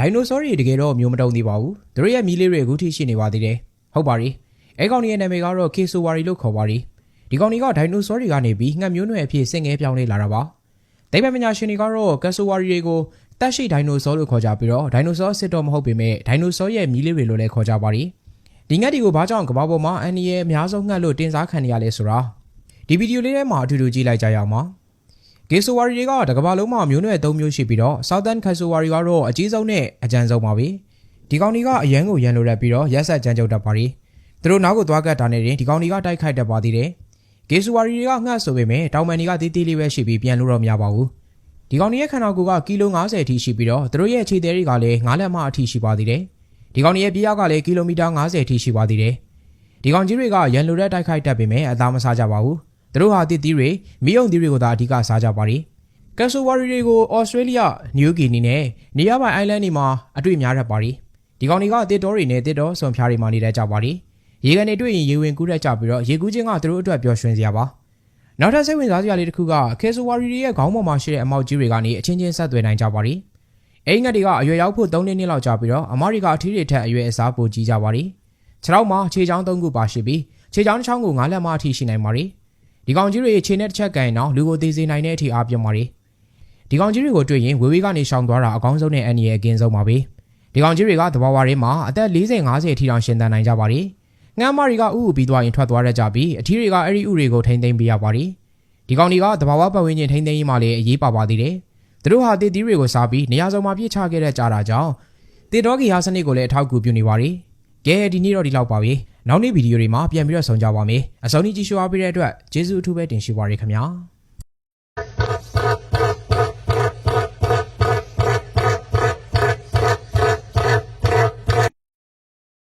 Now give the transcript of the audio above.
ဒိုင်နိုဆောတွေတကယ်တော့မျိုးမတုံသေးပါဘူးသူတို့ရဲ့မီးလေးတွေအခုထိရှိနေပါသေးတယ်ဟုတ်ပါပြီအဲကောင်ကြီးရဲ့နာမည်ကတော့ကေဆိုဝါရီလို့ခေါ်ပါရီဒီကောင်ကြီးကဒိုင်နိုဆောတွေကနေပြီးငှက်မျိုးနွယ်အဖြစ်ဆင့်ငဲပြောင်းလဲလာတာပါဒိဗယ်ပညာရှင်တွေကတော့ကက်ဆိုဝါရီတွေကိုတက်ရှိဒိုင်နိုဆောလို့ခေါ်ကြပြီးတော့ဒိုင်နိုဆောစစ်တော့မဟုတ်ပေမဲ့ဒိုင်နိုဆောရဲ့မီးလေးတွေလို့လည်းခေါ်ကြပါရီဒီငှက်တွေကိုဘာကြောင့်ကမ္ဘာပေါ်မှာအန်ဒီရဲ့အများဆုံးငှက်လို့တင်စားခံနေရလဲဆိုတာဒီဗီဒီယိုလေးထဲမှာအတူတူကြည့်လိုက်ကြရအောင်ပါ ဂေဆိုဝါရီတွေကတကမ္ဘာလုံးမှာမျိုးနွယ်၃မျိုးရှိပြီးတော့ Southern ခက်ဆိုဝါရီကတော့အကြီးဆုံးနဲ့အကြမ်းဆုံးပါပဲဒီကောင်တွေကအရန်ကိုရန်လိုရက်ပြီးတော့ရက်ဆက်ကြမ်းကြုတ်တတ်ပါရီသူတို့နောက်ကိုသွားကတ်တာနဲ့တင်ဒီကောင်တွေကတိုက်ခိုက်တတ်ပါသေးတယ်ဂေဆိုဝါရီတွေကငှက်ဆိုပေမဲ့တောင်ပန်တွေကတီးတီးလေးပဲရှိပြီးပြန်လို့တော့မရပါဘူးဒီကောင်တွေရဲ့ခန္ဓာကိုယ်ကကီလို90အထိရှိပြီးတော့သူတို့ရဲ့ခြေသေးတွေကလည်း9လက်မအထိရှိပါသေးတယ်ဒီကောင်တွေရဲ့ပြားကလည်းကီလိုမီတာ90အထိရှိပါသေးတယ်ဒီကောင်ကြီးတွေကရန်လိုတဲ့တိုက်ခိုက်တတ်ပေမဲ့အသားမစားကြပါဘူး သူတို့ဟာတစ်သီးတွေမိယုံသီးတွေကိုသာအဓိကစားကြပါရီကက်ဆိုဝါရီတွေကိုဩစတြေးလျနယူးဂီနီနဲ့နေရာပိုင်အိုင်လန်တွေမှာအတွေ့များတတ်ပါရီဒီကောင်တွေကတစ်တော်တွေနဲ့တစ်တော်ဆွန်ဖျားတွေမှာနေတတ်ကြပါရီရေကန်တွေတွေ့ရင်ရေဝင်ကူးတတ်ကြပြီးတော့ရေကူးခြင်းကသူတို့အတွက်ပျော်ရွှင်စရာပါနောက်ထပ်စိတ်ဝင်စားစရာလေးတစ်ခုကကက်ဆိုဝါရီတွေရဲ့ခေါင်းပေါ်မှာရှိတဲ့အမောက်ကြီးတွေကနေအချင်းချင်းဆက်သွယ်နိုင်ကြပါရီအိမ်ငတ်တွေကအရွယ်ရောက်ဖို့3နှစ်လောက်ကြာပြီးတော့အမရီကအထီးတွေထက်အရွယ်အစားပိုကြီးကြပါရီခြေထောက်မှာခြေချောင်း3ခုပါရှိပြီးခြေချောင်းတစ်ချောင်းကို9လက်မအထိရှိနိုင်ပါရီ ဒီကောင်ကြီးတွေခြေနဲ့တစ်ချက်ကန်တော့လူကိုသေးစေနိုင်တဲ့အထိအားပြင်းပါရီဒီကောင်ကြီးတွေကိုတွေ့ရင်ဝေဝေးကနေရှောင်သွားတာအကောင်းဆုံးနဲ့အန်ဒီရဲ့အကင်းဆုံးပါပဲဒီကောင်ကြီးတွေကသဘာဝရင်းမှာအသက်40 50အထိတောင်ရှင်သန်နိုင်ကြပါတယ်ငမ်းမတွေကဥဥပြီးသွားရင်ထွက်သွားရကြပြီးအထီးတွေကအဲ့ဒီဥတွေကိုထိမ့်သိမ်းပေးရပါတယ်ဒီကောင်တွေကသဘာဝပတ်ဝန်းကျင်ထိမ့်သိမ်းရေးမှလည်းအရေးပါပါသေးတယ်သူတို့ဟာတစ်သီးတွေကိုစားပြီးနေရာစုံမှာပြစ်ချခဲ့တဲ့ကြားတာကြောင့်တစ်တော်ကီဟာစနစ်ကိုလည်းအထောက်အကူပြုနေပါတယ် ကဲဒီနေ့တော့ဒီလောက်ပါပဲနောက်နေ့ဗီဒီယိုတွေမှာပြန်ပြီးတော့ဆုံကြပါမယ်အဆုံးထိကြည့်ရှုအားပေးတဲ့အတွက်ကျေးဇူးအထူးပဲတင်ရှိပါရခင်ဗျာ